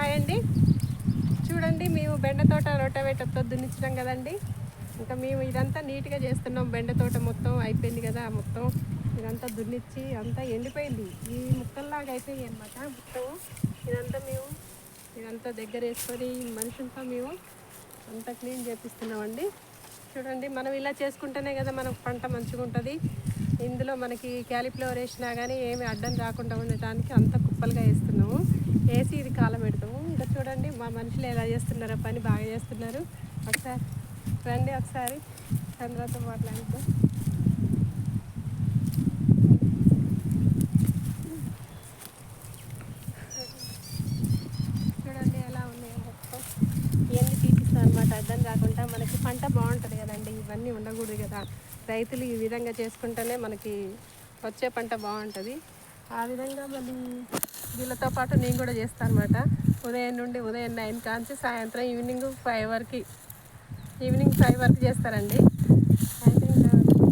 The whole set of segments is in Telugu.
హాయ్ అండి. చూడండి మేము బెండ తోట రొట్టవేటతో దున్నించడం కదండి. ఇంకా మేము ఇదంతా నీట్గా చేస్తున్నాం. బెండ తోట మొత్తం అయిపోయింది కదా మొత్తం. ఇదంతా దున్నిచ్చి అంతా ఎండిపోయింది. ఈ ముక్కల్లాగా అయిపోయాయి అనమాట మొత్తం. ఇదంతా మేము ఇదంతా దగ్గర వేసుకొని మనుషులతో మేము అంతా క్లీన్ చేపిస్తున్నామండి. చూడండి మనం ఇలా చేసుకుంటేనే కదా మనకు పంట మంచిగా ఉంటుంది ఇందులో మనకి క్యాలిఫ్లవర్ వేసినా కానీ ఏమి అడ్డం రాకుండా ఉండటానికి అంత కుప్పలుగా వేస్తున్నాము. వేసి ఇది కాలం పెడతాము ఇంకా చూడండి మా మనుషులు ఎలా చేస్తున్నారో పని బాగా చేస్తున్నారు. ఒకసారి రండి ఒకసారి. చంద్రతో మాట్లాడుతాం చూడండి ఎలా ఉన్నాయో మొత్తం. ఇవన్నీ తీపిస్తాం అనమాట అర్థం కాకుండా మనకి పంట బాగుంటుంది కదండి. ఇవన్నీ ఉండకూడదు కదా. రైతులు ఈ విధంగా చేసుకుంటేనే మనకి వచ్చే పంట బాగుంటుంది. ఆ విధంగా మళ్ళీ వీళ్ళతో పాటు నేను కూడా చేస్తాను అనమాట ఉదయం నుండి ఉదయం నైన్ కాంచి సాయంత్రం ఈవినింగ్ ఫైవ్ వరకు ఈవినింగ్ ఫైవ్ వరకు చేస్తారండి. అయితే ఎన్ని గంటలకు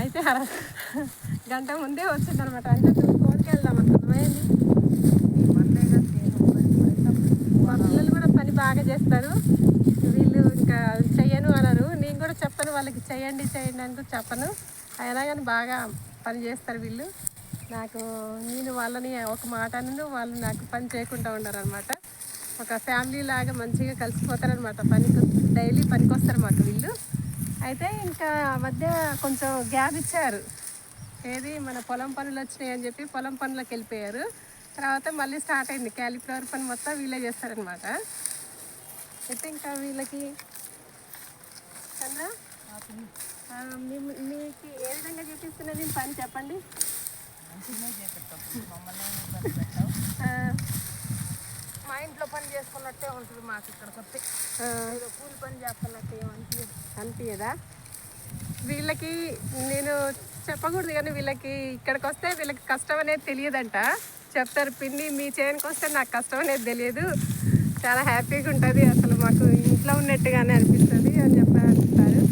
అయితే అర గంట ముందే వచ్చిందనమాట అంటే తోటికి వెళ్దాం అనుకున్నాం మా పిల్లలు కూడా పని బాగా చేస్తారు. వీళ్ళు ఇంకా చెయ్యను అనరు. నేను కూడా చెప్పను వాళ్ళకి చేయండి చేయండి అని కూడా చెప్పను. అయినా కానీ బాగా పని చేస్తారు వీళ్ళు. నాకు నేను వాళ్ళని ఒక మాట అనను వాళ్ళు నాకు పని చేయకుండా ఉండరు అనమాట ఒక ఫ్యామిలీ లాగా మంచిగా కలిసిపోతారనమాట పనికి డైలీ పనికి వస్తారు మాకు వీళ్ళు. అయితే ఇంకా ఆ మధ్య కొంచెం గ్యాప్ ఇచ్చారు. ఏది మన పొలం పనులు వచ్చినాయి అని చెప్పి పొలం పనులకు వెళ్ళిపోయారు. తర్వాత మళ్ళీ స్టార్ట్ అయింది. క్యాలిఫ్లవర్ పని మొత్తం వీళ్ళే చేస్తారనమాట అయితే ఇంకా వీళ్ళకి? చంద్ర? ఆ, మీ- మీకు ఏ విధంగా చూపిస్తున్నది? పని చెప్పండి. మా ఇంట్లో పని చేసుకున్నట్టే ఉంటుంది మాకు ఇక్కడికి వస్తే కూలి పని చేస్తున్నట్టు ఏమనిపించదు అనిపించదా వీళ్ళకి నేను చెప్పకూడదు కానీ వీళ్ళకి ఇక్కడికి వస్తే వీళ్ళకి కష్టం అనేది తెలియదంట. చెప్తారు పిన్ని మీ చేయనికి వస్తే నాకు కష్టం అనేది తెలియదు. చాలా హ్యాపీగా ఉంటుంది. అసలు మాకు ఇంట్లో ఉన్నట్టుగానే అనిపిస్తుంది అని చెప్పి అంటారు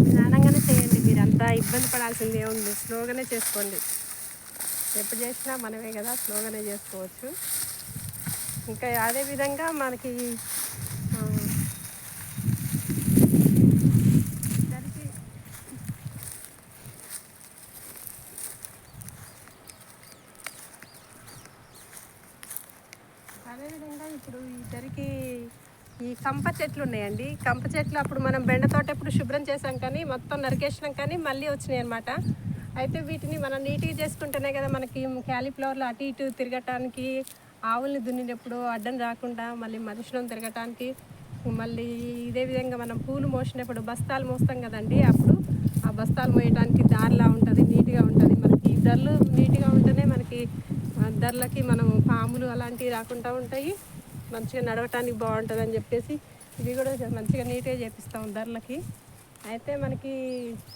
నిదానంగానే చేయండి మీరు అంతా ఇబ్బంది పడాల్సింది ఏముంది? స్లోగానే చేసుకోండి. ఎప్పుడు చేసినా మనమే కదా స్లోగానే చేసుకోవచ్చు. ఇంకా అదే విధంగా మనకి ఆ, దానికి అదేవిధంగా ఇప్పుడు ఇద్దరికి ఈ కంప చెట్లు ఉన్నాయండి. కంప చెట్లు అప్పుడు మనం బెండ తోట ఎప్పుడు శుభ్రం చేసాం కానీ మొత్తం నరికేసినాం కానీ మళ్ళీ వచ్చినాయి అనమాట అయితే వీటిని మనం నీట్గా చేసుకుంటేనే కదా మనకి క్యాలీఫ్లవర్లు అటు ఇటు తిరగటానికి ఆవుల్ని దున్నినప్పుడు అడ్డం రాకుండా మళ్ళీ మనుషులను తిరగటానికి మళ్ళీ ఇదే విధంగా మనం పూలు మోసినప్పుడు బస్తాలు మోస్తాం కదండి అప్పుడు ఆ బస్తాలు మోయడానికి దారిలా ఉంటుంది నీట్గా ఉంటుంది. మనకి ధరలు నీట్గా ఉంటేనే మనకి ధరలకి మనం పాములు అలాంటివి రాకుండా ఉంటాయి. మంచిగా నడవటానికి బాగుంటుంది అని చెప్పేసి ఇవి కూడా మంచిగా నీట్గా చేపిస్తాం ధరలకి. అయితే మనకి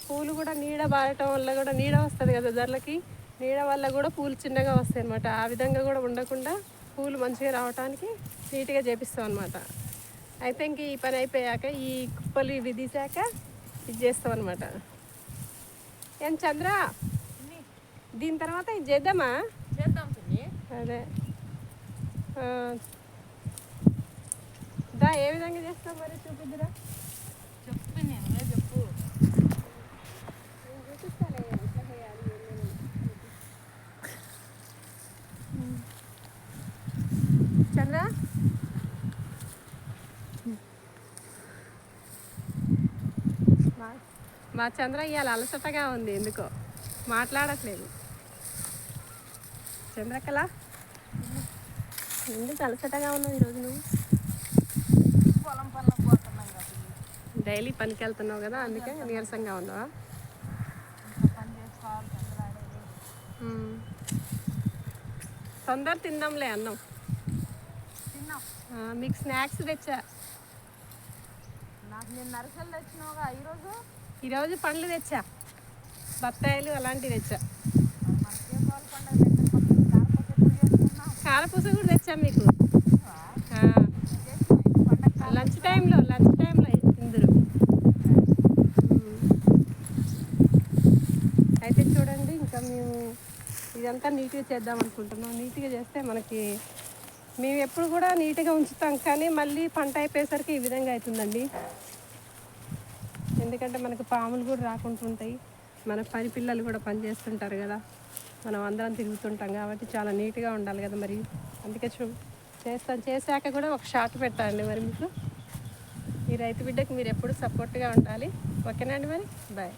పూలు కూడా నీడ బారటం వల్ల కూడా నీడ వస్తుంది కదా ధరలకి. నీడ వల్ల కూడా పూలు చిన్నగా వస్తాయి అనమాట ఆ విధంగా కూడా ఉండకుండా పూలు మంచిగా రావటానికి నీట్గా చేపిస్తాం అనమాట అయితే ఇంక ఈ పని అయిపోయాక ఈ కుప్పలు ఇవి తీసాక ఇది చేస్తాం అనమాట ఏం చంద్ర? దీని తర్వాత ఇది చేద్దామా? చేద్దాం అదే. దా ఏ విధంగా చేస్తాం మరి చూపిద్దురా? చెప్పు నువ్వే చెప్పు. నేను చూపిస్తాలే ఎట్లా చేయాలి. చంద్ర? మా మా చంద్ర ఇవాళ అలసటగా ఉంది ఎందుకో? మాట్లాడట్లేదు. చంద్రకళ? ఎందుకు అలసటగా ఉన్నావు ఈరోజు నువ్వు? పొలం పనులకు పోతున్నాం కదా. డైలీ పనికి వెళ్తున్నావు కదా అందుకే నీరసంగా ఉన్నావా? మ్మ్. తొందర తిందాంలే అన్నం. మీకు స్నాక్స్ తెచ్చా? నాకు నేను నరసలు తెచ్చినావుగా ఈరోజు? ఈరోజు పండ్లు తెచ్చా? బత్తాయిలు అలాంటివి తెచ్చా? కారపూస కూడా తెచ్చా మీకు? మేము ఇదంతా నీట్గా చేద్దాం అనుకుంటున్నాం. నీట్గా చేస్తే మనకి మేము ఎప్పుడు కూడా నీట్గా ఉంచుతాం కానీ మళ్ళీ పంట అయిపోయేసరికి ఈ విధంగా అవుతుందండి. ఎందుకంటే మనకు పాములు కూడా రాకుండా ఉంటాయి. మన పని పిల్లలు కూడా పని చేస్తుంటారు కదా. మనం అందరం తిరుగుతుంటాం కాబట్టి చాలా నీట్గా ఉండాలి కదా మరి. అందుకే చూ చేస్తాను చేశాక కూడా ఒక షాట్ పెట్టండి మరి మీకు. ఈ రైతు బిడ్డకి మీరు ఎప్పుడు సపోర్ట్గా ఉండాలి. ఓకేనండి మరి? బాయ్